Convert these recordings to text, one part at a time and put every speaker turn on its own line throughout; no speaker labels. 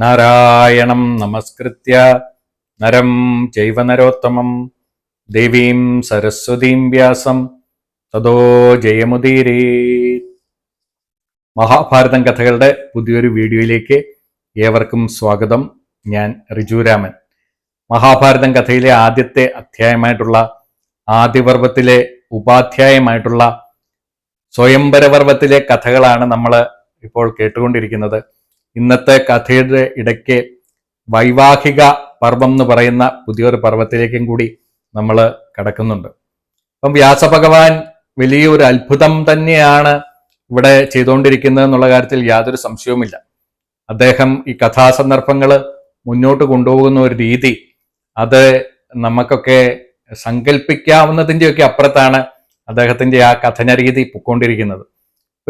നാരായണം നമസ്കൃത്യ. നരം ചൈവ നരോത്തമം. ദേവീം സരസ്വതീം വ്യാസം. തതോ ജയമുദീരേ. മഹാഭാരതം കഥകളുടെ പുതിയൊരു വീഡിയോയിലേക്ക് ഏവർക്കും സ്വാഗതം. ഞാൻ റിജുരാമൻ മഹാഭാരതം കഥയിലെ ആദ്യത്തെ അധ്യായമായിട്ടുള്ള ആദിപർവത്തിലെ ഉപാധ്യായമായിട്ടുള്ള സ്വയംവരപർവത്തിലെ കഥകളാണ് നമ്മൾ ഇപ്പോൾ കേട്ടുകൊണ്ടിരിക്കുന്നത്. ഇന്നത്തെ കഥയുടെ ഇടയ്ക്ക് വൈവാഹിക പർവം എന്ന് പറയുന്ന പുതിയൊരു പർവത്തിലേക്കും കൂടി നമ്മൾ കടക്കുന്നുണ്ട്. അപ്പം വ്യാസഭഗവാൻ വലിയൊരു അത്ഭുതം തന്നെയാണ് ഇവിടെ ചെയ്തുകൊണ്ടിരിക്കുന്നത് എന്നുള്ള കാര്യത്തിൽ യാതൊരു സംശയവുമില്ല. അദ്ദേഹം ഈ കഥാസന്ദർഭങ്ങൾ മുന്നോട്ട് കൊണ്ടുപോകുന്ന ഒരു രീതി അത് നമുക്കൊക്കെ സങ്കല്പിക്കാവുന്നതിന്റെയൊക്കെ അപ്പുറത്താണ് അദ്ദേഹത്തിന്റെ ആ കഥന രീതി പൊക്കോണ്ടിരിക്കുന്നത്.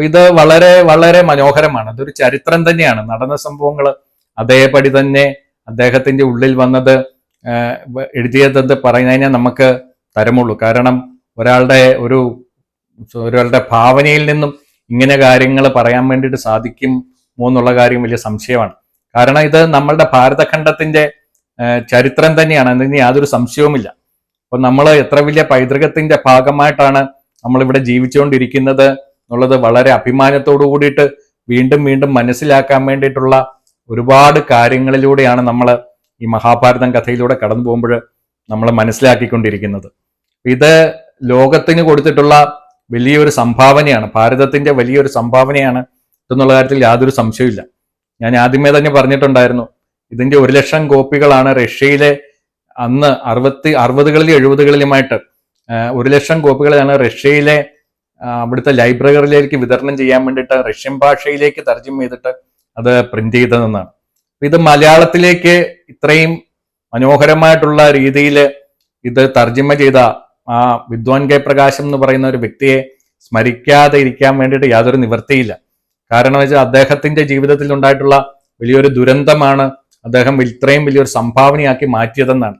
ഇത് വളരെ വളരെ മനോഹരമാണ്. അതൊരു ചരിത്രം തന്നെയാണ്. നടന്ന സംഭവങ്ങൾ അതേപടി തന്നെ അദ്ദേഹത്തിന്റെ ഉള്ളിൽ വന്നത് എഴുതിയതെന്ന് പറയുന്നതിനെ നമുക്ക് തരമുള്ളൂ. കാരണം ഒരാളുടെ ഒരു ഒരാളുടെ ഭാവനയിൽ നിന്നും ഇങ്ങനെ കാര്യങ്ങൾ പറയാൻ വേണ്ടിയിട്ട് സാധിക്കും എന്നുള്ള കാര്യം വലിയ സംശയമാണ്. കാരണം ഇത് നമ്മളുടെ ഭാരതഖണ്ഡത്തിന്റെ ചരിത്രം തന്നെയാണ്. അതിന് യാതൊരു സംശയവുമില്ല. അപ്പൊ നമ്മൾ എത്ര വലിയ പൈതൃകത്തിന്റെ ഭാഗമായിട്ടാണ് നമ്മളിവിടെ ജീവിച്ചുകൊണ്ടിരിക്കുന്നത്. എന്നുള്ളത് വളരെ അഭിമാനത്തോടു കൂടിയിട്ട് വീണ്ടും വീണ്ടും മനസ്സിലാക്കാൻ വേണ്ടിയിട്ടുള്ള ഒരുപാട് കാര്യങ്ങളിലൂടെയാണ് നമ്മൾ ഈ മഹാഭാരതം കഥയിലൂടെ കടന്നു പോകുമ്പോൾ നമ്മൾ മനസ്സിലാക്കിക്കൊണ്ടിരിക്കുന്നത്. ഇത് ലോകത്തിന് കൊടുത്തിട്ടുള്ള വലിയൊരു സംഭാവനയാണ് ഭാരതത്തിന്റെ വലിയൊരു സംഭാവനയാണ് എന്നുള്ള കാര്യത്തിൽ യാതൊരു സംശയമില്ല ഞാൻ ആദ്യമേ തന്നെ പറഞ്ഞിട്ടുണ്ടായിരുന്നു ഇതിന്റെ ഒരു ലക്ഷം കോപ്പികളാണ് റഷ്യയിലെ അന്ന് അറുപത്തി അറുപതുകളിലും എഴുപതുകളിലുമായിട്ട് ഒരു ലക്ഷം കോപ്പികളാണ് റഷ്യയിലെ അവിടുത്തെ ലൈബ്രറിയിലേക്ക് വിതരണം ചെയ്യാൻ വേണ്ടിയിട്ട് റഷ്യൻ ഭാഷയിലേക്ക് തർജം ചെയ്തിട്ട് അത് പ്രിന്റ് ചെയ്തതെന്നാണ് ഇത് മലയാളത്തിലേക്ക് ഇത്രയും മനോഹരമായിട്ടുള്ള രീതിയിൽ ഇത് തർജമ ചെയ്ത ആ വിദ്വാൻ കെ പ്രകാശം എന്ന് പറയുന്ന ഒരു വ്യക്തിയെ സ്മരിക്കാതെ ഇരിക്കാൻ വേണ്ടിയിട്ട് യാതൊരു നിവൃത്തിയില്ല. കാരണം വെച്ചാൽ അദ്ദേഹത്തിന്റെ ജീവിതത്തിൽ ഉണ്ടായിട്ടുള്ള വലിയൊരു ദുരന്തമാണ് അദ്ദേഹം ഇത്രയും വലിയൊരു സംഭാവനയാക്കി മാറ്റിയതെന്നാണ്.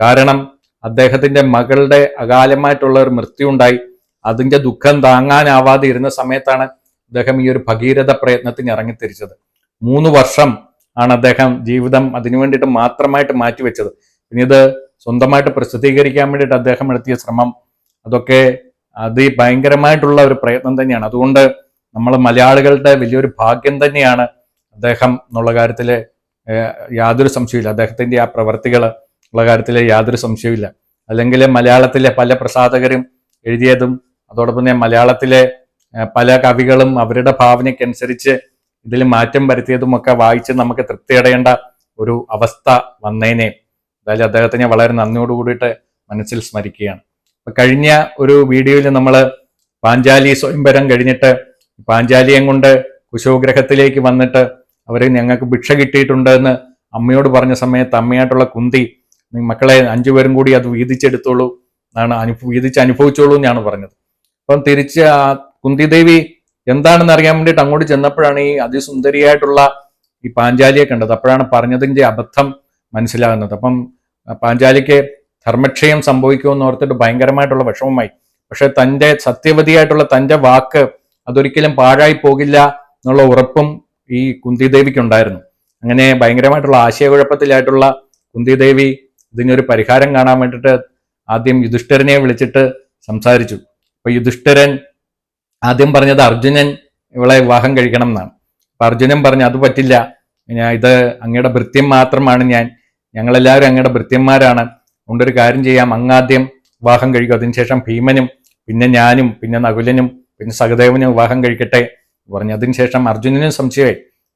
കാരണം അദ്ദേഹത്തിന്റെ മകളുടെ അകാലമായിട്ടുള്ള ഒരു മൃത്യു ഉണ്ടായി. അതിന്റെ ദുഃഖം താങ്ങാനാവാതെ ഇരുന്ന സമയത്താണ് അദ്ദേഹം ഈ ഒരു ഭഗീരഥ പ്രയത്നത്തിന് ഇറങ്ങിത്തിരിച്ചത്. മൂന്ന് വർഷം ആണ് അദ്ദേഹം ജീവിതം അതിനു വേണ്ടിയിട്ട് മാത്രമായിട്ട് മാറ്റിവെച്ചത്. പിന്നീട് സ്വന്തമായിട്ട് പ്രസിദ്ധീകരിക്കാൻ വേണ്ടിയിട്ട് അദ്ദേഹം നടത്തിയ ശ്രമം അതൊക്കെ അതിഭയങ്കരമായിട്ടുള്ള ഒരു പ്രയത്നം തന്നെയാണ്. അതുകൊണ്ട് നമ്മൾ മലയാളികളുടെ വലിയൊരു ഭാഗ്യം തന്നെയാണ് അദ്ദേഹം എന്നുള്ള കാര്യത്തിൽ യാതൊരു സംശയമില്ല അദ്ദേഹത്തിന്റെ ആ പ്രവർത്തികൾ ഉള്ള കാര്യത്തിൽ യാതൊരു സംശയമില്ല അല്ലെങ്കിൽ മലയാളത്തിലെ പല പ്രസാധകരും എഴുതിയതും അതോടൊപ്പം തന്നെ മലയാളത്തിലെ പല കവികളും അവരുടെ ഭാവനയ്ക്കനുസരിച്ച് ഇതിൽ മാറ്റം വരുത്തിയതുമൊക്കെ വായിച്ച് നമുക്ക് തൃപ്തിയടയേണ്ട ഒരു അവസ്ഥ വന്നേനെ. എന്തായാലും അദ്ദേഹത്തെ വളരെ നന്ദിയോട് കൂടിയിട്ട് മനസ്സിൽ സ്മരിക്കുകയാണ്. അപ്പൊ കഴിഞ്ഞ ഒരു വീഡിയോയിൽ നമ്മൾ പാഞ്ചാലി സ്വയംവരം കഴിഞ്ഞിട്ട് പാഞ്ചാലിയം കൊണ്ട് കുശോഗ്രഹത്തിലേക്ക് വന്നിട്ട് അവർ ഞങ്ങൾക്ക് ഭിക്ഷ കിട്ടിയിട്ടുണ്ട് എന്ന് അമ്മയോട് പറഞ്ഞ സമയത്ത് അമ്മയായിട്ടുള്ള കുന്തി "നീ മക്കളെ അഞ്ചുപേരും കൂടി അത് വീതിച്ചെടുത്തോളൂ എന്നാണ് അനുഭവ വീതിച്ച് അനുഭവിച്ചോളൂ എന്നാണ് പറഞ്ഞത്. അപ്പം തിരിച്ച് ആ കുന്തിദേവി എന്താണെന്ന് അറിയാൻ വേണ്ടിയിട്ട് അങ്ങോട്ട് ചെന്നപ്പോഴാണ് ഈ അതിസുന്ദരിയായിട്ടുള്ള ഈ പാഞ്ചാലിയെ കണ്ടത്. അപ്പോഴാണ് പറഞ്ഞതിന്റെ അബദ്ധം മനസ്സിലാകുന്നത്. അപ്പം പാഞ്ചാലിക്ക് ധർമ്മക്ഷയം സംഭവിക്കുമെന്ന് ഓർത്തിട്ട് ഭയങ്കരമായിട്ടുള്ള വിഷമമായി. പക്ഷെ തന്റെ സത്യവതിയായിട്ടുള്ള തന്റെ വാക്ക് അതൊരിക്കലും പാഴായി പോകില്ല എന്നുള്ള ഉറപ്പും ഈ കുന്തിദേവിക്ക് ഉണ്ടായിരുന്നു അങ്ങനെ ഭയങ്കരമായിട്ടുള്ള ആശയക്കുഴപ്പത്തിലായിട്ടുള്ള കുന്തിദേവി ഇതിനൊരു പരിഹാരം കാണാൻ വേണ്ടിയിട്ട് ആദ്യം യുധിഷ്ഠരനെ വിളിച്ചിട്ട് സംസാരിച്ചു. അപ്പൊ യുധിഷ്ഠിരൻ ആദ്യം പറഞ്ഞത് അർജുനൻ ഇവളെ വിവാഹം കഴിക്കണം എന്നാണ്. അപ്പൊ അർജുനൻ പറഞ്ഞു അത് പറ്റില്ല. ഞാൻ ഇത് അങ്ങയുടെ ഭൃത്യം മാത്രമാണ് ഞാൻ. ഞങ്ങളെല്ലാവരും അങ്ങയുടെ ഭൃത്യന്മാരാണ്. അതുകൊണ്ടൊരു കാര്യം ചെയ്യാം. അങ്ങാദ്യം വിവാഹം കഴിക്കും. അതിനുശേഷം ഭീമനും പിന്നെ ഞാനും പിന്നെ നകുലനും പിന്നെ സഹദേവനും വിവാഹം കഴിക്കട്ടെ. പറഞ്ഞു. അതിനുശേഷം അർജുനനും സംശയമായി.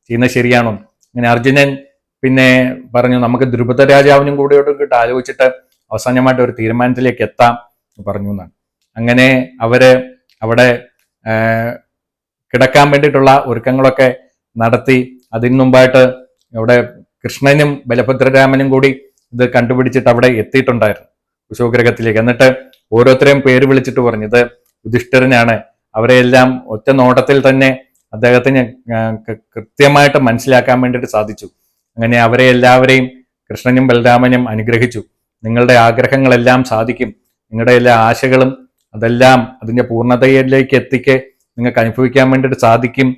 ചെയ്യുന്നത് ശരിയാണോ? അങ്ങനെ അർജുനൻ പിന്നെ പറഞ്ഞു നമുക്ക് ദ്രുപദ രാജാവിനും കൂടെ ആലോചിച്ചിട്ട് അവസാനമായിട്ട് ഒരു തീരുമാനത്തിലേക്ക് എത്താം. പറഞ്ഞു എന്നാണ്. അങ്ങനെ അവർ അവിടെ കിടക്കാൻ വേണ്ടിയിട്ടുള്ള ഒരുക്കങ്ങളൊക്കെ നടത്തി. അതിന് മുമ്പായിട്ട് അവിടെ കൃഷ്ണനും ബലഭദ്രരാമനും കൂടി ഇത് കണ്ടുപിടിച്ചിട്ട് അവിടെ എത്തിയിട്ടുണ്ടായിരുന്നു കുശോഗ്രഹത്തിലേക്ക് എന്നിട്ട് ഓരോരുത്തരെയും പേര് വിളിച്ചിട്ട് പറഞ്ഞു ഇത് യുധിഷ്ഠിരനാണ്. അവരെയെല്ലാം ഒറ്റ നോട്ടത്തിൽ തന്നെ അദ്ദേഹത്തിന് കൃത്യമായിട്ട് മനസ്സിലാക്കാൻ വേണ്ടിയിട്ട് സാധിച്ചു. അങ്ങനെ അവരെ എല്ലാവരെയും കൃഷ്ണനും ബലരാമനും അനുഗ്രഹിച്ചു. നിങ്ങളുടെ ആഗ്രഹങ്ങളെല്ലാം സാധിക്കും. നിങ്ങളുടെ എല്ലാ ആശകളും അതെല്ലാം അതിന്റെ പൂർണതയിലേക്ക് എത്തിക്ക് നിങ്ങൾക്ക് അനുഭവിക്കാൻ വേണ്ടിയിട്ട് സാധിക്കും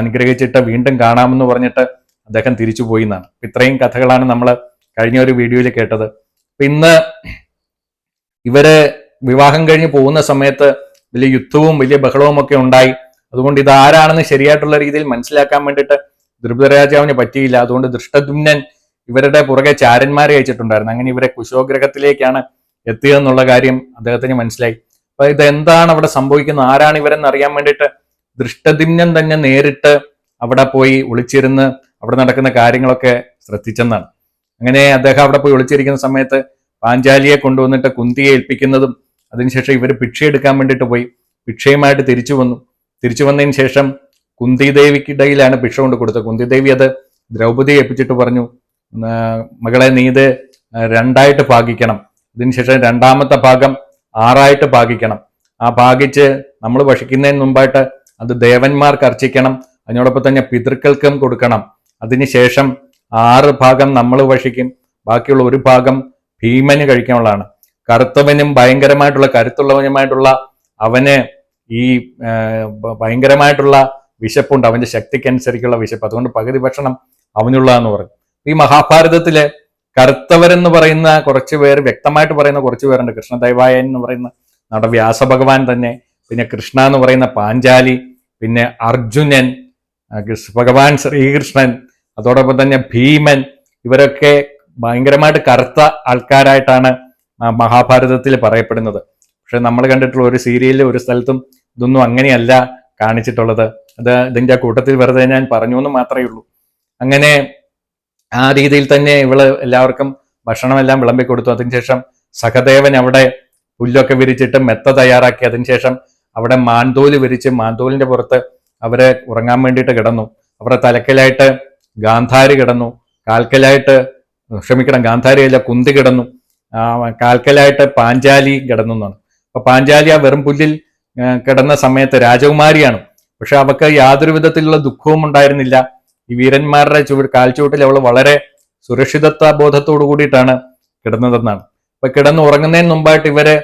അനുഗ്രഹിച്ചിട്ട് വീണ്ടും കാണാമെന്ന് പറഞ്ഞിട്ട് അദ്ദേഹം തിരിച്ചു പോയി എന്നാണ്. ഇത്രയും കഥകളാണ് നമ്മൾ കഴിഞ്ഞ ഒരു വീഡിയോയിൽ കേട്ടത്. ഇന്ന് ഇവർ വിവാഹം കഴിഞ്ഞ് പോകുന്ന സമയത്ത് വലിയ യുദ്ധവും വലിയ ബഹളവും ഒക്കെ ഉണ്ടായി. അതുകൊണ്ട് ഇത് ആരാണെന്ന് ശരിയായിട്ടുള്ള രീതിയിൽ മനസ്സിലാക്കാൻ വേണ്ടിയിട്ട് ദ്രുപദരാജാവിന് പറ്റിയില്ല. അതുകൊണ്ട് ദൃഷ്ടദുമ്നൻ ഇവരുടെ പുറകെ ചാരന്മാരെ അയച്ചിട്ടുണ്ടായിരുന്നു. അങ്ങനെ ഇവരെ കുശോഗ്രഹത്തിലേക്കാണ് എത്തിയതെന്നുള്ള കാര്യം അദ്ദേഹത്തിന് മനസ്സിലായി. ഇത് എന്താണ് അവിടെ സംഭവിക്കുന്നത്? ആരാണ് ഇവരെന്ന് അറിയാൻ വേണ്ടിയിട്ട് ദൃഷ്ടദിമ്നം തന്നെ നേരിട്ട് അവിടെ പോയി ഒളിച്ചിരുന്ന് അവിടെ നടക്കുന്ന കാര്യങ്ങളൊക്കെ ശ്രദ്ധിച്ചെന്നാണ്. അങ്ങനെ അദ്ദേഹം അവിടെ പോയി ഒളിച്ചിരിക്കുന്ന സമയത്ത് പാഞ്ചാലിയെ കൊണ്ടുവന്നിട്ട് കുന്തിയെ ഏൽപ്പിക്കുന്നതും അതിനുശേഷം ഇവർ ഭിക്ഷയെടുക്കാൻ വേണ്ടിയിട്ട് പോയി. ഭിക്ഷയുമായിട്ട് തിരിച്ചു വന്നു. തിരിച്ചു വന്നതിന് ശേഷം കുന്തിദേവിക്കിടയിലാണ് ഭിക്ഷ കൊണ്ട് കൊടുത്തത്. കുന്തിദേവി അത് ദ്രൗപദി ഏൽപ്പിച്ചിട്ട് പറഞ്ഞു "ആ, മകളെ നീ ഇത് രണ്ടായിട്ട് ഭാഗിക്കണം. അതിനുശേഷം രണ്ടാമത്തെ ഭാഗം ആറായിട്ട് ഭാഗിക്കണം. ആ ഭാഗിച്ച് നമ്മൾ ഭക്ഷിക്കുന്നതിന് മുമ്പായിട്ട് അത് ദേവന്മാർക്ക് അർച്ചിക്കണം. അതിനോടൊപ്പം തന്നെ പിതൃക്കൾക്കും കൊടുക്കണം. അതിനുശേഷം ആറ് ഭാഗം നമ്മൾ ഭക്ഷിക്കും. ബാക്കിയുള്ള ഒരു ഭാഗം ഭീമന് കഴിക്കാനുള്ളതാണ്. കറുത്തവനും ഭയങ്കരമായിട്ടുള്ള കരുത്തുള്ളവനുമായിട്ടുള്ള അവന് ഈ ഭയങ്കരമായിട്ടുള്ള വിശപ്പുണ്ട്. അവന്റെ ശക്തിക്കനുസരിച്ചുള്ള വിശപ്പ്. അതുകൊണ്ട് പകുതി ഭക്ഷണം അവനുള്ളതെന്ന് പറയും. ഈ മഹാഭാരതത്തിൽ കറുത്തവരെന്ന് പറയുന്ന കുറച്ച് പേർ വ്യക്തമായിട്ട് പറയുന്ന കുറച്ച് പേരുണ്ട്. കൃഷ്ണദൈവായൻ എന്ന് പറയുന്ന നമ്മുടെ വ്യാസഭഗവാൻ തന്നെ പിന്നെ കൃഷ്ണ എന്ന് പറയുന്ന പാഞ്ചാലി പിന്നെ അർജുനൻ ഭഗവാൻ ശ്രീകൃഷ്ണൻ അതോടൊപ്പം തന്നെ ഭീമൻ ഇവരൊക്കെ ഭയങ്കരമായിട്ട് കറുത്ത ആൾക്കാരായിട്ടാണ് മഹാഭാരതത്തിൽ പറയപ്പെടുന്നത്. പക്ഷെ നമ്മൾ കണ്ടിട്ടുള്ള ഒരു സീരിയലിൽ ഒരു സ്ഥലത്തും ഇതൊന്നും അങ്ങനെയല്ല കാണിച്ചിട്ടുള്ളത്. അത് ഇതിന്റെ കൂട്ടത്തിൽ വെറുതെ ഞാൻ പറഞ്ഞു എന്ന് മാത്രമേ ഉള്ളൂ. അങ്ങനെ ആ രീതിയിൽ തന്നെ ഇവൾ എല്ലാവർക്കും ഭക്ഷണമെല്ലാം വിളമ്പി കൊടുത്തു. അതിനുശേഷം സഹദേവൻ അവിടെ പുല്ലൊക്കെ വിരിച്ചിട്ട് മെത്ത തയ്യാറാക്കി. അതിനുശേഷം അവിടെ മാന്തോൽ വിരിച്ച് മാന്തോലിന്റെ പുറത്ത് അവരെ ഉറങ്ങാൻ വേണ്ടിയിട്ട് കിടന്നു. അവരുടെ തലക്കലായിട്ട് ഗാന്ധാരി കിടന്നു. കാൽക്കലായിട്ട് ക്ഷമിക്കണം ഗാന്ധാരി അല്ല കുന്തി കിടന്നു. കാൽക്കലായിട്ട് പാഞ്ചാലി കിടന്നു എന്നാണ്. അപ്പൊ പാഞ്ചാലി ആ വെറും പുല്ലിൽ കിടന്ന സമയത്ത് രാജകുമാരിയാണ്. പക്ഷെ അവക്ക് യാതൊരു വിധത്തിലുള്ള ദുഃഖവും ഉണ്ടായിരുന്നില്ല. ഈ വീരന്മാരുടെ ചുവ കാൽച്ചുവട്ടിൽ അവൾ വളരെ സുരക്ഷിതത്വ ബോധത്തോടു കൂടിയിട്ടാണ് കിടന്നതെന്നാണ്. അപ്പൊ കിടന്ന് ഉറങ്ങുന്നതിന് മുമ്പായിട്ട് ഇവരെ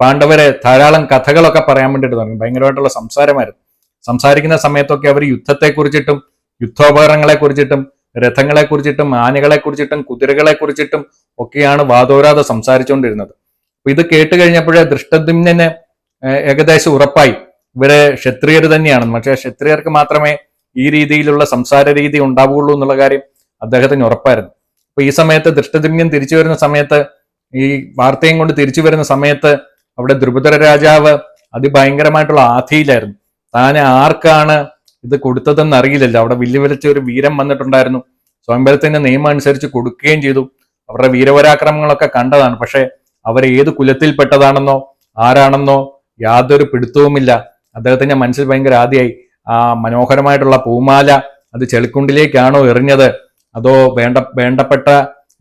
പാണ്ഡവരെ ധാരാളം കഥകളൊക്കെ പറയാൻ വേണ്ടിയിട്ട് തുടങ്ങി. ഭയങ്കരമായിട്ടുള്ള സംസാരമായിരുന്നു. സംസാരിക്കുന്ന സമയത്തൊക്കെ അവർ യുദ്ധത്തെ കുറിച്ചിട്ടും യുദ്ധോപകരണങ്ങളെ കുറിച്ചിട്ടും രഥങ്ങളെ കുറിച്ചിട്ടും ആനകളെ കുറിച്ചിട്ടും കുതിരകളെ കുറിച്ചിട്ടും ഒക്കെയാണ് വാതോരാതെ സംസാരിച്ചുകൊണ്ടിരുന്നത്. അപ്പൊ ഇത് കേട്ട് കഴിഞ്ഞപ്പോഴേ ദൃഷ്ടദ്യുമ്നെ ഏകദേശം ഉറപ്പായി. ഇവരെ ക്ഷത്രിയർ തന്നെയാണ്. പക്ഷേ ക്ഷത്രിയർക്ക് മാത്രമേ ഈ രീതിയിലുള്ള സംസാര രീതി ഉണ്ടാവുകയുള്ളൂ എന്നുള്ള കാര്യം അദ്ദേഹത്തിന് ഉറപ്പായിരുന്നു. അപ്പൊ ഈ സമയത്ത് ദൃഷ്ടദ്യുമ്നൻ തിരിച്ചു വരുന്ന സമയത്ത് ഈ വാർത്തയും കൊണ്ട് തിരിച്ചു വരുന്ന സമയത്ത് അവിടെ ദ്രുപുതര രാജാവ് അതിഭയങ്കരമായിട്ടുള്ള ആധിയിലായിരുന്നു. താൻ ആർക്കാണ് ഇത് കൊടുത്തതെന്ന് അറിയില്ലല്ലോ. അവിടെ വെല്ലുവിളിച്ച ഒരു വീരം വന്നിട്ടുണ്ടായിരുന്നു. സ്വയംഭരത്തിന്റെ നിയമം അനുസരിച്ച് കൊടുക്കുകയും ചെയ്തു. അവരുടെ വീരപരാക്രമങ്ങളൊക്കെ കണ്ടതാണ്. പക്ഷെ അവർ ഏത് കുലത്തിൽപ്പെട്ടതാണെന്നോ ആരാണെന്നോ യാതൊരു പിടുത്തവുമില്ല. അദ്ദേഹത്തിന്റെ മനസ്സിൽ ഭയങ്കര ആദ്യമായി ആ മനോഹരമായിട്ടുള്ള പൂമാല അത് ചെളിക്കുണ്ടിലേക്കാണോ എറിഞ്ഞത്? അതോ വേണ്ട വേണ്ടപ്പെട്ട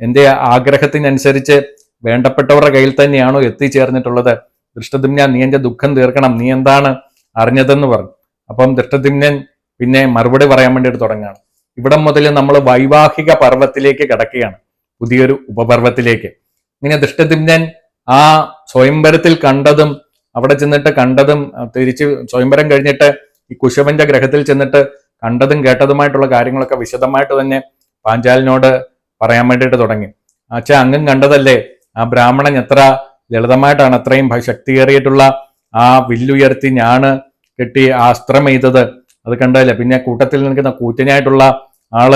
എന്റെ ആഗ്രഹത്തിനനുസരിച്ച് വേണ്ടപ്പെട്ടവരുടെ കയ്യിൽ തന്നെയാണോ എത്തിച്ചേർന്നിട്ടുള്ളത്? ദൃഷ്ടദിമ്ന നീ എന്റെ ദുഃഖം തീർക്കണം. നീ എന്താണ് അറിഞ്ഞതെന്ന് പറഞ്ഞു അപ്പം ദൃഷ്ടദിമ്നൻ പിന്നെ മറുപടി പറയാൻ വേണ്ടിയിട്ട് തുടങ്ങുകയാണ്. ഇവിടെ മുതൽ നമ്മൾ വൈവാഹിക പർവത്തിലേക്ക് കിടക്കുകയാണ്. പുതിയൊരു ഉപപർവത്തിലേക്ക്. ഇങ്ങനെ ദൃഷ്ടദിമ്നൻ ആ സ്വയംവരത്തിൽ കണ്ടതും അവിടെ ചെന്നിട്ട് കണ്ടതും തിരിച്ച് സ്വയംവരം കഴിഞ്ഞിട്ട് ഈ കുശവന്റെ ഗ്രഹത്തിൽ ചെന്നിട്ട് കണ്ടതും കേട്ടതുമായിട്ടുള്ള കാര്യങ്ങളൊക്കെ വിശദമായിട്ട് തന്നെ പാഞ്ചാലിനോട് പറയാൻ വേണ്ടിയിട്ട് തുടങ്ങി. അച്ഛാ അങ്ങും കണ്ടതല്ലേ? ആ ബ്രാഹ്മണൻ എത്ര ലളിതമായിട്ടാണ് അത്രയും ശക്തിയേറിയിട്ടുള്ള ആ വില്ലുയർത്തി ഞാണ് കെട്ടി ആ അസ്ത്രം അത് കണ്ടതല്ലേ? പിന്നെ കൂട്ടത്തിൽ നിൽക്കുന്ന കൂറ്റനായിട്ടുള്ള ആൾ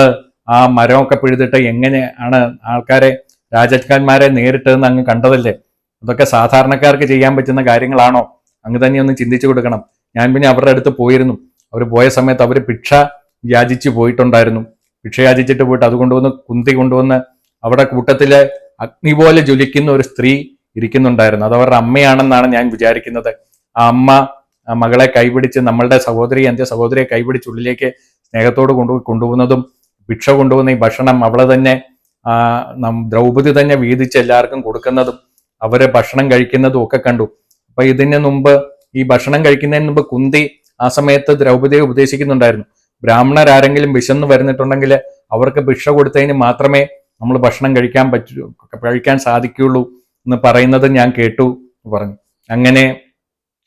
ആ മരമൊക്കെ പിഴുതിട്ട് എങ്ങനെയാണ് ആൾക്കാരെ രാജാക്കന്മാരെ നേരിട്ടതെന്ന് അങ്ങ് കണ്ടതല്ലേ? അതൊക്കെ സാധാരണക്കാർക്ക് ചെയ്യാൻ പറ്റുന്ന കാര്യങ്ങളാണോ? അങ്ങ് തന്നെ ഒന്ന് ചിന്തിച്ചു കൊടുക്കണം. ഞാൻ പിന്നെ അവരുടെ അടുത്ത് പോയിരുന്നു. അവർ പോയ സമയത്ത് അവർ ഭിക്ഷ യാചിച്ച് പോയിട്ടുണ്ടായിരുന്നു. ഭിക്ഷ യാചിച്ചിട്ട് പോയിട്ട് അത് കൊണ്ടുവന്ന് കുന്തി കൊണ്ടുവന്ന് അവിടെ കൂട്ടത്തിലെ അഗ്നി പോലെ ജ്വലിക്കുന്ന ഒരു സ്ത്രീ ഇരിക്കുന്നുണ്ടായിരുന്നു. അത് അവരുടെ അമ്മയാണെന്നാണ് ഞാൻ വിചാരിക്കുന്നത്. ആ അമ്മ മകളെ കൈപിടിച്ച് നമ്മളുടെ സഹോദരി എന്റെ സഹോദരിയെ കൈപിടിച്ച് ഉള്ളിലേക്ക് സ്നേഹത്തോട് കൊണ്ടു കൊണ്ടുപോകുന്നതും ഭിക്ഷ കൊണ്ടുപോകുന്ന ഈ ഭക്ഷണം അവളെ തന്നെ ദ്രൗപദി തന്നെ വീതിച്ച് എല്ലാവർക്കും കൊടുക്കുന്നതും അവരെ ഭക്ഷണം കഴിക്കുന്നതും ഒക്കെ കണ്ടു. അപ്പൊ ഇതിന് മുമ്പ് ഈ ഭക്ഷണം കഴിക്കുന്നതിന് മുമ്പ് കുന്തി ആ സമയത്ത് ദ്രൗപദിയെ ഉപദേശിക്കുന്നുണ്ടായിരുന്നു. ബ്രാഹ്മണർ ആരെങ്കിലും വിശന്ന് വരുന്നിട്ടുണ്ടെങ്കിൽ അവർക്ക് ഭിക്ഷ കൊടുത്തതിന് മാത്രമേ നമ്മൾ ഭക്ഷണം കഴിക്കാൻ പറ്റൂ കഴിക്കാൻ സാധിക്കുകയുള്ളൂ എന്ന് പറയുന്നത് ഞാൻ കേട്ടു പറഞ്ഞു. അങ്ങനെ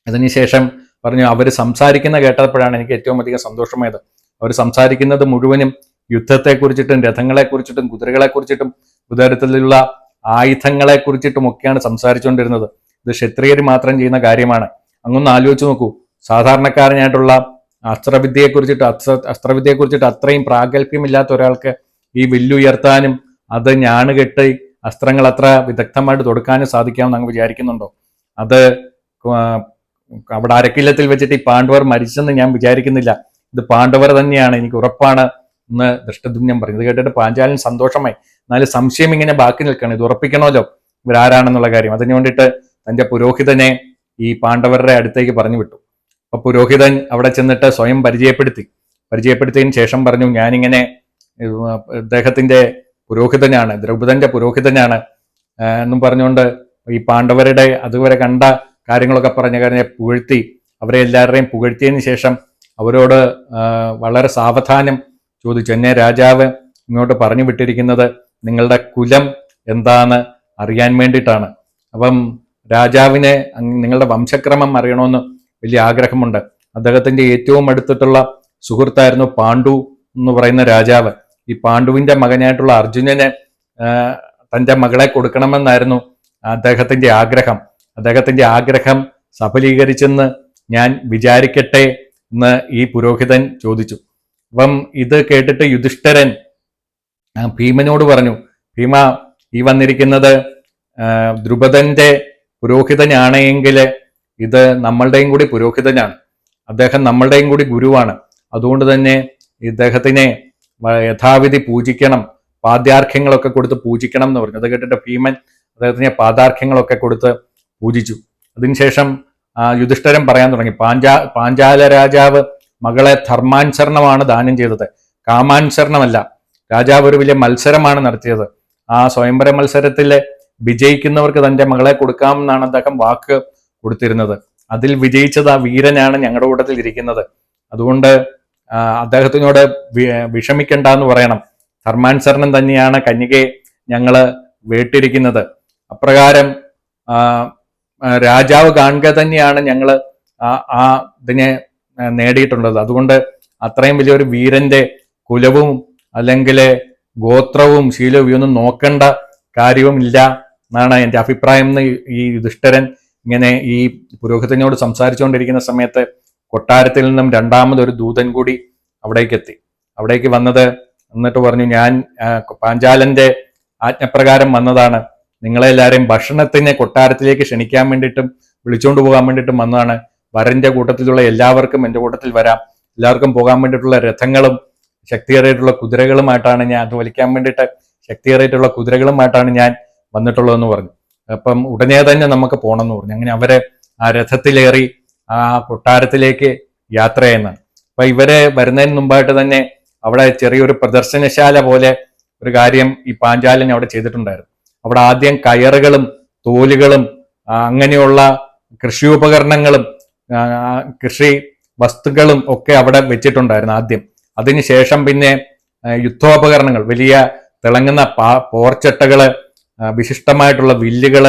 അതിനുശേഷം പറഞ്ഞു അവർ സംസാരിക്കുന്ന കേട്ടപ്പോഴാണ് എനിക്ക് ഏറ്റവും അധികം സന്തോഷമായത്. അവർ സംസാരിക്കുന്നത് മുഴുവനും യുദ്ധത്തെക്കുറിച്ചിട്ടും രഥങ്ങളെക്കുറിച്ചിട്ടും കുതിരകളെക്കുറിച്ചിട്ടും വിധതരത്തിലുള്ള ആയുധങ്ങളെ കുറിച്ചിട്ടും ഒക്കെയാണ് സംസാരിച്ചുകൊണ്ടിരുന്നത്. ഇത് ക്ഷത്രിയർ മാത്രം ചെയ്യുന്ന കാര്യമാണ്. അങ്ങൊന്ന് ആലോചിച്ച് നോക്കൂ. സാധാരണക്കാരനായിട്ടുള്ള അസ്ത്രവിദ്യയെ കുറിച്ചിട്ട് അസ്ത്ര അസ്ത്രവിദ്യയെക്കുറിച്ചിട്ട് അത്രയും പ്രാഗൽഭ്യമില്ലാത്ത ഒരാൾക്ക് ഈ വില്ലുയർത്താനും അത് ഞാണ് കെട്ടി അസ്ത്രങ്ങൾ അത്ര വിദഗ്ധമായിട്ട് തൊടുക്കാനും സാധിക്കാമെന്ന് അങ്ങ് വിചാരിക്കുന്നുണ്ടോ? അത് അവിടെ അരക്കില്ലത്തിൽ വെച്ചിട്ട് ഈ പാണ്ഡവർ മരിച്ചെന്ന് ഞാൻ വിചാരിക്കുന്നില്ല. ഇത് പാണ്ഡവർ തന്നെയാണ്. എനിക്ക് ഉറപ്പാണ് എന്ന് ദൃഷ്ടദുന്യം പറഞ്ഞു ഇത് കേട്ടിട്ട് പാഞ്ചാലൻ സന്തോഷമായി. എന്നാലും സംശയം ഇങ്ങനെ ബാക്കി നിൽക്കണം ഇത് ഉറപ്പിക്കണമല്ലോ. ഇവരാരാണെന്നുള്ള കാര്യം. അതിനു വേണ്ടിയിട്ട് തന്റെ പുരോഹിതനെ ഈ പാണ്ഡവരുടെ അടുത്തേക്ക് പറഞ്ഞു വിട്ടു. അപ്പോൾ പുരോഹിതൻ അവിടെ ചെന്നിട്ട് സ്വയം പരിചയപ്പെടുത്തി. പരിചയപ്പെടുത്തിയതിന് ശേഷം പറഞ്ഞു ഞാനിങ്ങനെ അദ്ദേഹത്തിന്റെ പുരോഹിതനാണ് ദ്രൗപദന്റെ പുരോഹിതനാണ്. എന്നും പറഞ്ഞുകൊണ്ട് ഈ പാണ്ഡവരുടെ അതുവരെ കണ്ട കാര്യങ്ങളൊക്കെ പറഞ്ഞ കാര്യം പുകഴ്ത്തി അവരെ എല്ലാവരുടെയും പുകഴ്ത്തിയതിന് ശേഷം അവരോട് വളരെ സാവധാനം ചോദിച്ചു എന്നെ രാജാവ് ഇങ്ങോട്ട് പറഞ്ഞു വിട്ടിരിക്കുന്നത് നിങ്ങളുടെ കുലം എന്താണ് അറിയാൻ വേണ്ടിയിട്ടാണ്. അപ്പം രാജാവിനെ നിങ്ങളുടെ വംശക്രമം അറിയണമെന്ന് വലിയ ആഗ്രഹമുണ്ട്. അദ്ദേഹത്തിന്റെ ഏറ്റവും അടുത്തിട്ടുള്ള സുഹൃത്തായിരുന്നു പാണ്ഡു എന്ന് പറയുന്ന രാജാവ്. ഈ പാണ്ഡുവിന്റെ മകനായിട്ടുള്ള അർജുനന് തന്റെ മകളെ കൊടുക്കണമെന്നായിരുന്നു അദ്ദേഹത്തിന്റെ ആഗ്രഹം. അദ്ദേഹത്തിന്റെ ആഗ്രഹം സഫലീകരിച്ചെന്ന് ഞാൻ വിചാരിക്കട്ടെ എന്ന് ഈ പുരോഹിതൻ ചോദിച്ചു. അപ്പം ഇത് കേട്ടിട്ട് യുധിഷ്ഠരൻ ഭീമനോട് പറഞ്ഞു ഭീമ ഈ വന്നിരിക്കുന്നത് ദ്രുപദന്റെ പുരോഹിതനാണ് എങ്കിൽ ഇത് നമ്മളുടെയും കൂടി പുരോഹിതനാണ്. അദ്ദേഹം നമ്മളുടെയും കൂടി ഗുരുവാണ്. അതുകൊണ്ട് തന്നെ ഇദ്ദേഹത്തിനെ യഥാവിധി പൂജിക്കണം പാദ്യാർഘ്യങ്ങളൊക്കെ കൊടുത്ത് പൂജിക്കണം എന്ന് പറഞ്ഞു. അത് കേട്ടിട്ട് ഭീമൻ അദ്ദേഹത്തിന് പാദാർഘ്യങ്ങളൊക്കെ കൊടുത്ത് പൂജിച്ചു. അതിനുശേഷം യുധിഷ്ഠരം പറയാൻ തുടങ്ങി പാഞ്ചാ പാഞ്ചാല രാജാവ് മകളെ ധർമാനുസരണമാണ് ദാനം ചെയ്തത്. കാമാനുസരണമല്ല രാജാവ് ഒരു വലിയ മത്സരമാണ് നടത്തിയത്. ആ സ്വയംവര മത്സരത്തിൽ വിജയിക്കുന്നവർക്ക് തന്റെ മകളെ കൊടുക്കാമെന്നാണ് അദ്ദേഹം വാക്ക് കൊടുത്തിരുന്നത്. അതിൽ വിജയിച്ചത് ആ വീരനാണ് ഞങ്ങളുടെ കൂട്ടത്തിൽ ഇരിക്കുന്നത്. അതുകൊണ്ട് അദ്ദേഹത്തിനോട് വിഷമിക്കണ്ട എന്ന് പറയണം. ധർമാൻസരണം തന്നെയാണ് കന്യകയെ ഞങ്ങൾ വേട്ടിരിക്കുന്നത്. അപ്രകാരം രാജാവ് കാണുക തന്നെയാണ് ഞങ്ങൾ ആ ഇതിനെ നേടിയിട്ടുള്ളത്. അതുകൊണ്ട് അത്രയും വലിയൊരു വീരന്റെ കുലവും അല്ലെങ്കിൽ ഗോത്രവും ശീലവും ഇതൊന്നും നോക്കേണ്ട കാര്യവും ഇല്ല എന്നാണ് എന്റെ അഭിപ്രായം എന്ന് ഈ യുധിഷ്ഠരൻ ഇങ്ങനെ ഈ പുരോഹിതനോട് സംസാരിച്ചുകൊണ്ടിരിക്കുന്ന സമയത്ത് കൊട്ടാരത്തിൽ നിന്നും രണ്ടാമതൊരു ദൂതൻ കൂടി അവിടേക്ക് എത്തി അവിടേക്ക് വന്നത് എന്നിട്ട് പറഞ്ഞു ഞാൻ പാഞ്ചാലന്റെ ആജ്ഞപ്രകാരം വന്നതാണ്. നിങ്ങളെല്ലാവരെയും ഭക്ഷണത്തിന് കൊട്ടാരത്തിലേക്ക് ക്ഷണിക്കാൻ വേണ്ടിയിട്ടും വിളിച്ചുകൊണ്ട് പോകാൻ വേണ്ടിയിട്ടും വന്നതാണ്. വരന്റെ കൂട്ടത്തിലുള്ള എല്ലാവർക്കും എന്റെ കൂട്ടത്തിൽ വരാം. എല്ലാവർക്കും പോകാൻ വേണ്ടിയിട്ടുള്ള രഥങ്ങളും ശക്തിയേറിയിട്ടുള്ള കുതിരകളുമായിട്ടാണ് ഞാൻ അത് വലിക്കാൻ വേണ്ടിയിട്ട് ശക്തിയേറിയിട്ടുള്ള കുതിരകളുമായിട്ടാണ് ഞാൻ വന്നിട്ടുള്ളതെന്ന് പറഞ്ഞു. അപ്പം ഉടനെ തന്നെ നമുക്ക് പോകണമെന്ന് പറഞ്ഞു. അങ്ങനെ അവരെ ആ രഥത്തിലേറി ആ കൊട്ടാരത്തിലേക്ക് യാത്ര ചെയ്യുന്നതാണ് അപ്പൊ ഇവരെ വരുന്നതിന് മുമ്പായിട്ട് തന്നെ അവിടെ ചെറിയൊരു പ്രദർശനശാല പോലെ ഒരു കാര്യം ഈ പാഞ്ചാലൻ അവിടെ ചെയ്തിട്ടുണ്ടായിരുന്നു. അവിടെ ആദ്യം കയറുകളും തോലുകളും അങ്ങനെയുള്ള കൃഷി ഉപകരണങ്ങളും കൃഷി വസ്തുക്കളും ഒക്കെ അവിടെ വെച്ചിട്ടുണ്ടായിരുന്നു ആദ്യം. അതിനുശേഷം പിന്നെ യുദ്ധോപകരണങ്ങൾ വലിയ തിളങ്ങുന്ന പോർച്ചട്ടകൾ വിശിഷ്ടമായിട്ടുള്ള വില്ലുകൾ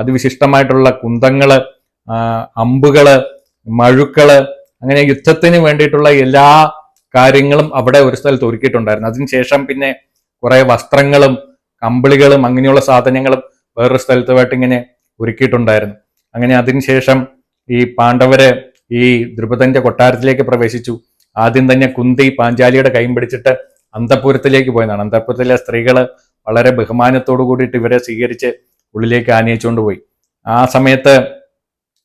അതിവിശിഷ്ടമായിട്ടുള്ള കുന്തങ്ങൾ അമ്പുകൾ മഴുക്കൾ അങ്ങനെ യുദ്ധത്തിന് വേണ്ടിയിട്ടുള്ള എല്ലാ കാര്യങ്ങളും അവിടെ ഒരു സ്ഥലത്ത് ഒരുക്കിയിട്ടുണ്ടായിരുന്നു. അതിനുശേഷം പിന്നെ കുറെ വസ്ത്രങ്ങളും കമ്പിളികളും അങ്ങനെയുള്ള സാധനങ്ങളും വേറൊരു സ്ഥലത്തുമായിട്ട് ഇങ്ങനെ ഒരുക്കിയിട്ടുണ്ടായിരുന്നു. അങ്ങനെ അതിനുശേഷം ഈ പാണ്ഡവര് ഈ ദ്രുപദന്റെ കൊട്ടാരത്തിലേക്ക് പ്രവേശിച്ചു. ആദ്യം തന്നെ കുന്തി പാഞ്ചാലിയുടെ കൈയും പിടിച്ചിട്ട് അന്തപുരത്തിലേക്ക് പോയതാണ് അന്തപുരത്തിലെ സ്ത്രീകൾ വളരെ ബഹുമാനത്തോടു കൂടിയിട്ട് ഇവരെ സ്വീകരിച്ച് ഉള്ളിലേക്ക് ആനയിച്ചുകൊണ്ട് പോയി. ആ സമയത്ത്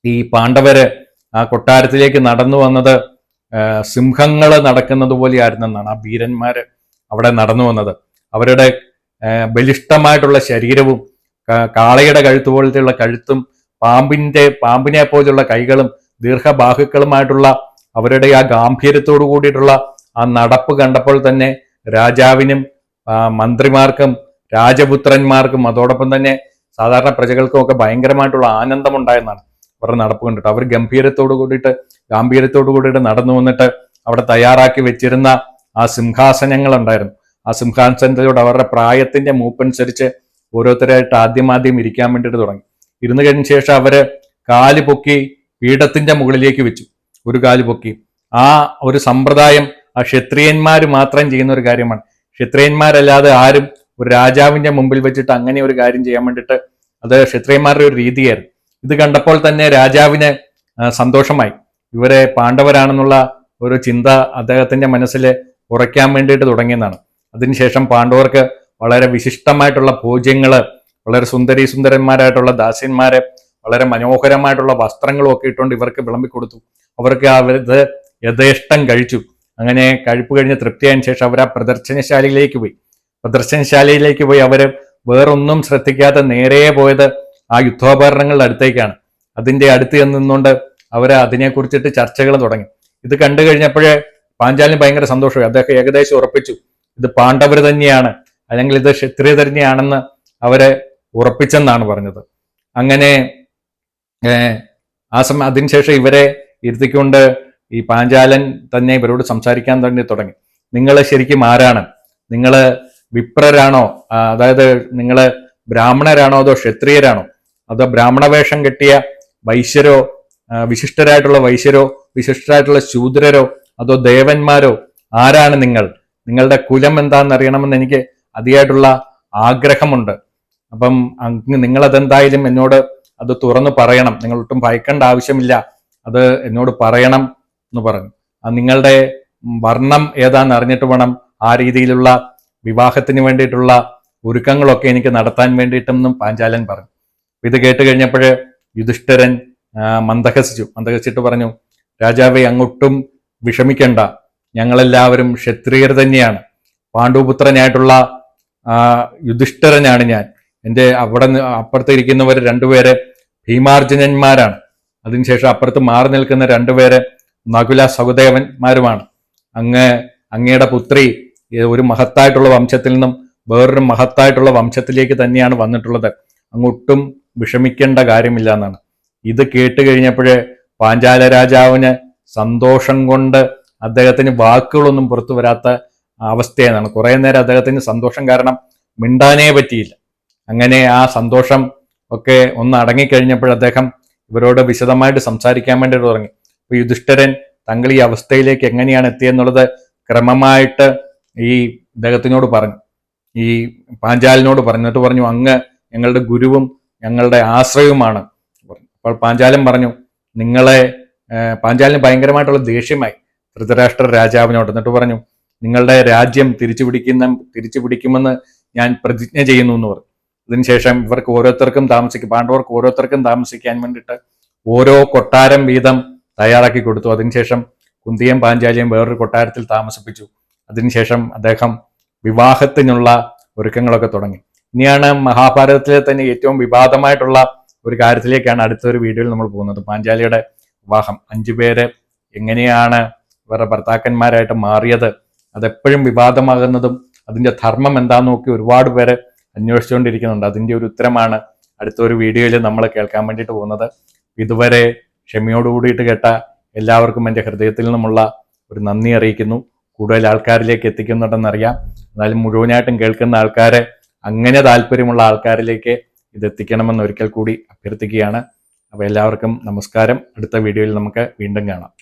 ഈ പാണ്ഡവര് ആ കൊട്ടാരത്തിലേക്ക് നടന്നു വന്നത് സിംഹങ്ങൾ നടക്കുന്നത് പോലെയായിരുന്നെന്നാണ് ആ വീരന്മാര് അവിടെ നടന്നു വന്നത്. അവരുടെ ബലിഷ്ടമായിട്ടുള്ള ശരീരവും കാളയുടെ കഴുത്ത് പോലത്തെയുള്ള കഴുത്തും പാമ്പിന്റെ പാമ്പിനെ പോലെയുള്ള കൈകളും ദീർഘബാഹുക്കളുമായിട്ടുള്ള അവരുടെ ആ ഗാംഭീര്യത്തോടു കൂടിയിട്ടുള്ള ആ നടപ്പ് കണ്ടപ്പോൾ തന്നെ രാജാവിനും മന്ത്രിമാർക്കും രാജപുത്രന്മാർക്കും അതോടൊപ്പം തന്നെ സാധാരണ പ്രജകൾക്കും ഒക്കെ ഭയങ്കരമായിട്ടുള്ള ആനന്ദം ഉണ്ടായെന്നാണ് അവരുടെ നടപ്പ് കണ്ടിട്ട്. അവർ ഗംഭീരത്തോടു കൂടിയിട്ട് ഗാംഭീര്യത്തോടു കൂടിയിട്ട് നടന്നു വന്നിട്ട് അവിടെ തയ്യാറാക്കി വെച്ചിരുന്ന ആ സിംഹാസനങ്ങൾ ഉണ്ടായിരുന്നു. ആ സിംഹാസനത്തിലൂടെ അവരുടെ പ്രായത്തിന്റെ മൂപ്പനുസരിച്ച് ഓരോരുത്തരായിട്ട് ആദ്യം ആദ്യം ഇരിക്കാൻ വേണ്ടിയിട്ട് തുടങ്ങി. ഇരുന്ന് കഴിഞ്ഞ ശേഷം അവർ കാൽ പൊക്കി പീഠത്തിന്റെ മുകളിലേക്ക് വെച്ചു. ഒരു കാൽ പൊക്കി. ആ ഒരു സമ്പ്രദായം ആ ക്ഷത്രിയന്മാർ മാത്രം ചെയ്യുന്ന ഒരു കാര്യമാണ്. ക്ഷത്രിയന്മാരല്ലാതെ ആരും ഒരു രാജാവിന്റെ മുമ്പിൽ വെച്ചിട്ട് അങ്ങനെ ഒരു കാര്യം ചെയ്യാൻ വേണ്ടിയിട്ട് അത് ക്ഷത്രിയന്മാരുടെ ഒരു രീതിയായിരുന്നു. ഇത് കണ്ടപ്പോൾ തന്നെ രാജാവിന് സന്തോഷമായി. ഇവരെ പാണ്ഡവരാണെന്നുള്ള ഒരു ചിന്ത അദ്ദേഹത്തിന്റെ മനസ്സിൽ ഉറയ്ക്കാൻ വേണ്ടിയിട്ട് തുടങ്ങിയതാണ് അതിനുശേഷം പാണ്ഡവർക്ക് വളരെ വിശിഷ്ടമായിട്ടുള്ള ഭോജ്യങ്ങൾ വളരെ സുന്ദരി സുന്ദരന്മാരായിട്ടുള്ള ദാസ്യന്മാരെ വളരെ മനോഹരമായിട്ടുള്ള വസ്ത്രങ്ങളും ഒക്കെ ഇട്ടുകൊണ്ട് ഇവർക്ക് വിളമ്പി കൊടുത്തു. അവർക്ക് അവരത് യഥേഷ്ടം കഴിച്ചു. അങ്ങനെ കഴിപ്പ് കഴിഞ്ഞ് തൃപ്തിയായതിനു ശേഷം അവർ ആ പ്രദർശനശാലയിലേക്ക് പോയി. പ്രദർശനശാലയിലേക്ക് പോയി അവർ വേറൊന്നും ശ്രദ്ധിക്കാതെ നേരെ പോയത് ആ യുദ്ധോപകരണങ്ങളുടെ അടുത്തേക്കാണ്. അതിന്റെ അടുത്ത് നിന്നുകൊണ്ട് അവർ അതിനെക്കുറിച്ചിട്ട് ചർച്ചകൾ തുടങ്ങി. ഇത് കണ്ടു കഴിഞ്ഞപ്പോഴേ പാഞ്ചാലിന് ഭയങ്കര സന്തോഷമായി. അദ്ദേഹം ഏകദേശം ഉറപ്പിച്ചു. ഇത് പാണ്ഡവർ തന്നെയാണ് അല്ലെങ്കിൽ ഇത് ക്ഷത്രിയ തന്നെയാണെന്ന് അവരെ ഉറപ്പിച്ചെന്നാണ് പറഞ്ഞത്. അങ്ങനെ ആ സമയം അതിനുശേഷം ഇവരെ ഇരുത്തിക്കൊണ്ട് ഈ പാഞ്ചാലൻ തന്നെ ഇവരോട് സംസാരിക്കാൻ തന്നെ തുടങ്ങി. നിങ്ങൾ ശരിക്കും ആരാണ്? നിങ്ങൾ വിപ്രരാണോ? അതായത് നിങ്ങൾ ബ്രാഹ്മണരാണോ അതോ ക്ഷത്രിയരാണോ? അതോ ബ്രാഹ്മണ വേഷം കെട്ടിയ വൈശ്യരോ വിശിഷ്ടരായിട്ടുള്ള വൈശ്യരോ വിശിഷ്ടരായിട്ടുള്ള ശൂദ്രരോ അതോ ദേവന്മാരോ? ആരാണ് നിങ്ങൾ? നിങ്ങളുടെ കുലം എന്താണെന്ന് അറിയണമെന്ന് എനിക്ക് അതിയായിട്ടുള്ള ആഗ്രഹമുണ്ട്. അപ്പം നിങ്ങളതെന്തായാലും എന്നോട് അത് തുറന്നു പറയണം. നിങ്ങൾ ഒട്ടും ഭയക്കേണ്ട ആവശ്യമില്ല. അത് എന്നോട് പറയണം എന്ന് പറഞ്ഞു. നിങ്ങളുടെ വർണം ഏതാണെന്ന് അറിഞ്ഞിട്ട് വേണം ആ രീതിയിലുള്ള വിവാഹത്തിന് വേണ്ടിയിട്ടുള്ള ഒരുക്കങ്ങളൊക്കെ എനിക്ക് നടത്താൻ വേണ്ടിയിട്ടെന്നും പാഞ്ചാലൻ പറഞ്ഞു. ഇത് കേട്ട് കഴിഞ്ഞപ്പോൾ യുധിഷ്ഠരൻ മന്ദഹസിച്ചു. മന്ദഹസിച്ചിട്ട് പറഞ്ഞു രാജാവെ അങ്ങോട്ടും വിഷമിക്കേണ്ട. ഞങ്ങളെല്ലാവരും ക്ഷത്രിയർ തന്നെയാണ്. പാണ്ഡുപുത്രനായിട്ടുള്ള യുധിഷ്ഠരനാണ് ഞാൻ. എന്റെ അവിടെ അപ്പുറത്ത് ഇരിക്കുന്നവർ രണ്ടുപേര് ഭീമാർജുനന്മാരാണ്. അതിനുശേഷം അപ്പുറത്ത് മാറി നിൽക്കുന്ന രണ്ടുപേര് നകുല സഹുദേവന്മാരുമാണ്. അങ്ങ് അങ്ങയുടെ പുത്രി ഒരു മഹത്തായിട്ടുള്ള വംശത്തിൽ നിന്നും വേറൊരു മഹത്തായിട്ടുള്ള വംശത്തിലേക്ക് തന്നെയാണ് വന്നിട്ടുള്ളത്. അങ്ങൊട്ടും വിഷമിക്കേണ്ട കാര്യമില്ല എന്നാണ്. ഇത് കേട്ട് കഴിഞ്ഞപ്പോഴേ പാഞ്ചാല രാജാവിന് സന്തോഷം കൊണ്ട് അദ്ദേഹത്തിന് വാക്കുകളൊന്നും പുറത്തു വരാത്ത അവസ്ഥയെന്നാണ്. കുറെ നേരം അദ്ദേഹത്തിന് സന്തോഷം കാരണം മിണ്ടാനേ പറ്റിയില്ല. അങ്ങനെ ആ സന്തോഷം ഒക്കെ ഒന്ന് അടങ്ങിക്കഴിഞ്ഞപ്പോൾ അദ്ദേഹം ഇവരോട് വിശദമായിട്ട് സംസാരിക്കാൻ വേണ്ടി തുടങ്ങി. അപ്പൊ യുധിഷ്ഠിരൻ തങ്ങൾ ഈ അവസ്ഥയിലേക്ക് എങ്ങനെയാണ് എത്തിയെന്നുള്ളത് ക്രമമായിട്ട് ഈ ഇദ്ദേഹത്തിനോട് പറഞ്ഞു. ഈ പാഞ്ചാലിനോട് പറഞ്ഞിട്ട് പറഞ്ഞു അങ്ങ് ഞങ്ങളുടെ ഗുരുവും ഞങ്ങളുടെ ആശ്രയവുമാണ്. പറഞ്ഞു. അപ്പോൾ പാഞ്ചാലൻ പറഞ്ഞു നിങ്ങളെ പാഞ്ചാലിന് ഭയങ്കരമായിട്ടുള്ള ദേഷ്യമായി ധൃതരാഷ്ട്ര രാജാവിനോട്. എന്നിട്ട് പറഞ്ഞു നിങ്ങളുടെ രാജ്യം തിരിച്ചു പിടിക്കുന്ന തിരിച്ചു പിടിക്കുമെന്ന് ഞാൻ പ്രതിജ്ഞ ചെയ്യുന്നു എന്ന് പറഞ്ഞു. അതിനുശേഷം ഇവർക്ക് ഓരോരുത്തർക്കും താമസിക്കും പാണ്ഡവർക്ക് ഓരോരുത്തർക്കും താമസിക്കാൻ വേണ്ടിയിട്ട് ഓരോ കൊട്ടാരം വീതം തയ്യാറാക്കി കൊടുത്തു. അതിനുശേഷം കുന്തിയും പാഞ്ചാലിയും വേറൊരു കൊട്ടാരത്തിൽ താമസിപ്പിച്ചു. അതിനുശേഷം അദ്ദേഹം വിവാഹത്തിനുള്ള ഒരുക്കങ്ങളൊക്കെ തുടങ്ങി. ഇനിയാണ് മഹാഭാരതത്തിലെ തന്നെ ഏറ്റവും വിവാദമായിട്ടുള്ള ഒരു കാര്യത്തിലേക്കാണ് അടുത്തൊരു വീഡിയോയിൽ നമ്മൾ പോകുന്നത്. പാഞ്ചാലിയുടെ വിവാഹം. അഞ്ചു പേര് എങ്ങനെയാണ് ഇവരുടെ ഭർത്താക്കന്മാരായിട്ട് മാറിയത് അതെപ്പോഴും വിവാദമാകുന്നതും അതിന്റെ ധർമ്മം എന്താന്ന് നോക്കി ഒരുപാട് പേര് അന്വേഷിച്ചുകൊണ്ടിരിക്കുന്നുണ്ട്. അതിന്റെ ഒരു ഉത്തരമാണ് അടുത്തൊരു വീഡിയോയിൽ നമ്മൾ കേൾക്കാൻ വേണ്ടിയിട്ട് പോകുന്നത്. ഇതുവരെ ക്ഷമയോടുകൂടിയിട്ട് കേട്ട എല്ലാവർക്കും എന്റെ ഹൃദയത്തിൽ നിന്നുമുള്ള ഒരു നന്ദി അറിയിക്കുന്നു. കൂടുതൽ ആൾക്കാരിലേക്ക് എത്തിക്കുന്നുണ്ടെന്നറിയാം. എന്നാലും മുഴുവനായിട്ടും കേൾക്കുന്ന ആൾക്കാരെ അങ്ങനെ താല്പര്യമുള്ള ആൾക്കാരിലേക്ക് ഇത് എത്തിക്കണമെന്ന് ഒരിക്കൽ കൂടി അഭ്യർത്ഥിക്കുകയാണ്. അപ്പോൾ എല്ലാവർക്കും നമസ്കാരം. അടുത്ത വീഡിയോയിൽ നമുക്ക് വീണ്ടും കാണാം.